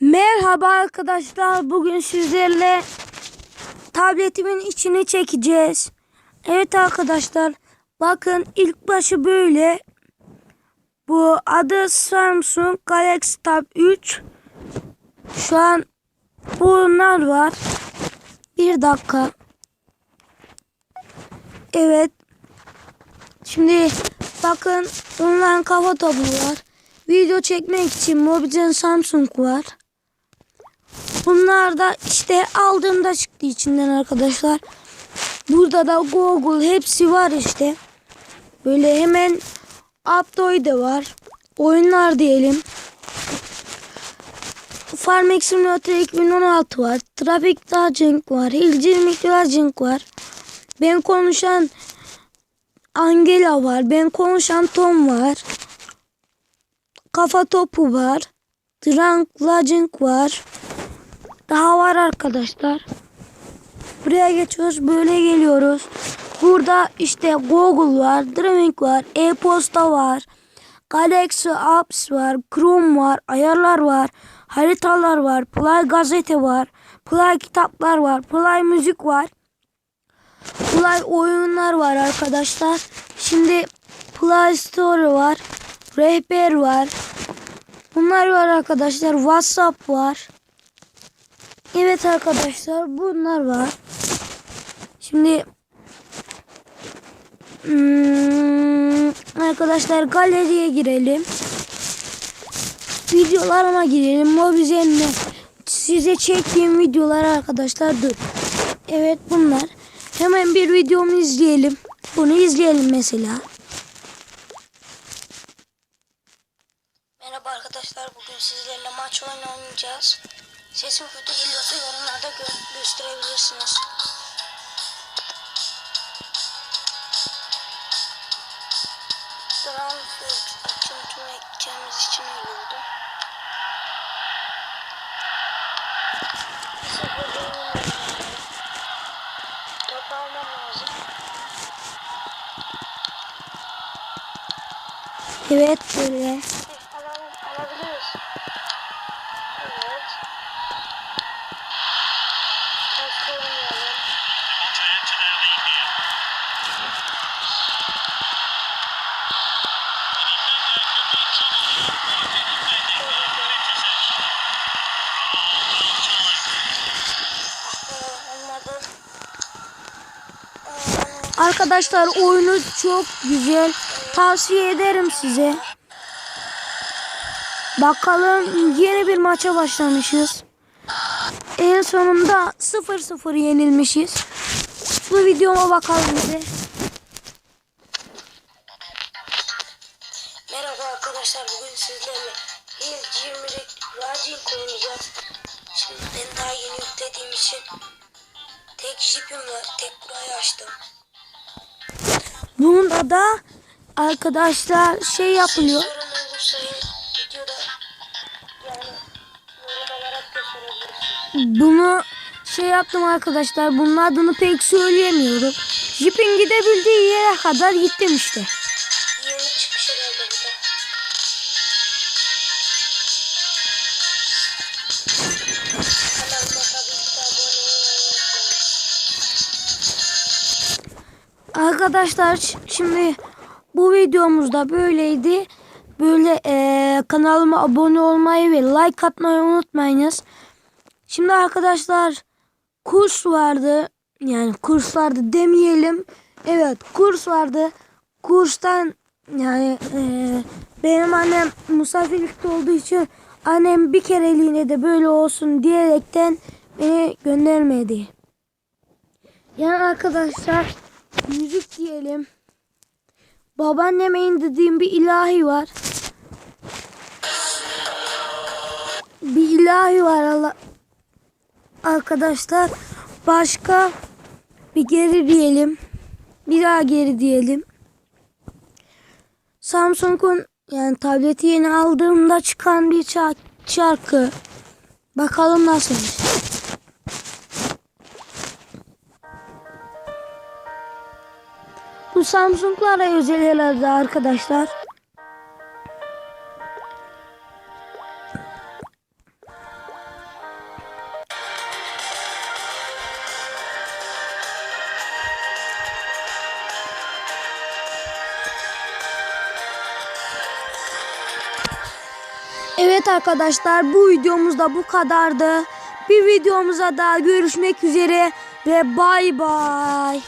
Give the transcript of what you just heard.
Merhaba arkadaşlar. Bugün sizlerle tabletimin içini çekeceğiz. Evet arkadaşlar. Bakın ilk başı böyle. Bu adı Samsung Galaxy Tab 3. Şu an bunlar var. Bir dakika. Evet. Şimdi bakın onların kafa tabu var. Video çekmek için Mobizen Samsung var. Bunlar da işte aldığımda çıktı içinden arkadaşlar. Burada da Google hepsi var işte. Böyle hemen Aptoy da var. Oyunlar diyelim. Farming Simulator 2016 var. Traffic Dodging var. Hillcirmik Dodging var. Ben konuşan Angela var. Ben konuşan Tom var. Kafa topu var. Drunk Lodging var. Daha var arkadaşlar. Buraya geçiyoruz. Böyle geliyoruz. Burada işte Google var. Dreaming var. E-posta var. Galaxy Apps var. Chrome var. Ayarlar var. Haritalar var. Play gazete var. Play kitaplar var. Play müzik var. Play oyunlar var arkadaşlar. Şimdi Play Store var. Rehber var. Bunlar var arkadaşlar. WhatsApp var. Evet arkadaşlar bunlar var. Şimdi hmm, arkadaşlar galeriye girelim. Videolarıma girelim. Mobizenle size çektiğim videolar arkadaşlar dur. Evet bunlar. Hemen bir videomu izleyelim. Bunu izleyelim mesela. Merhaba arkadaşlar. Bugün sizlerle maç oynayacağız. Sesim kötü geliyorsa yorumlarda gö- gösterebilirsiniz. Transfer açıntına gideceğimiz için öyle oldu. Top almam lazım. Evet böyle. Arkadaşlar oyunu çok güzel. Tavsiye ederim size. Bakalım yeni bir maça başlamışız. En sonunda 0-0 yenilmişiz. Bu videoma bakalım bize. Merhaba arkadaşlar bugün sizlerle Hill 20'lik Rajin oynayacağız. Şimdi ben daha yeni yüklediğim için tek jipim var. Tek burayı açtım. Bunda da arkadaşlar şey yapılıyor. Bunu şey yaptım arkadaşlar. Bunun adını pek söyleyemiyorum. Jipin gidebildiği yere kadar gittim işte. Arkadaşlar şimdi bu videomuzda böyleydi. Böyle eee, kanalıma abone olmayı ve like atmayı unutmayınız. Şimdi arkadaşlar kurs vardı. Yani kurs vardı demeyelim. Evet kurs vardı. Kurstan yani eee, benim annem misafirlikte olduğu için annem bir kereliğine de böyle olsun diyerekten beni göndermedi. Yani arkadaşlar müzik diyelim. Babaanneme indirdiğim bir ilahi var. Bir ilahi var Allah. Arkadaşlar başka bir geri diyelim. Bir daha geri diyelim. Samsung'un yani tableti yeni aldığımda çıkan bir şarkı. Bakalım nasılmış. Bu Samsung'lara özel herhalde arkadaşlar. Evet arkadaşlar bu videomuzda bu kadardı. Bir videomuza daha görüşmek üzere ve bay bay.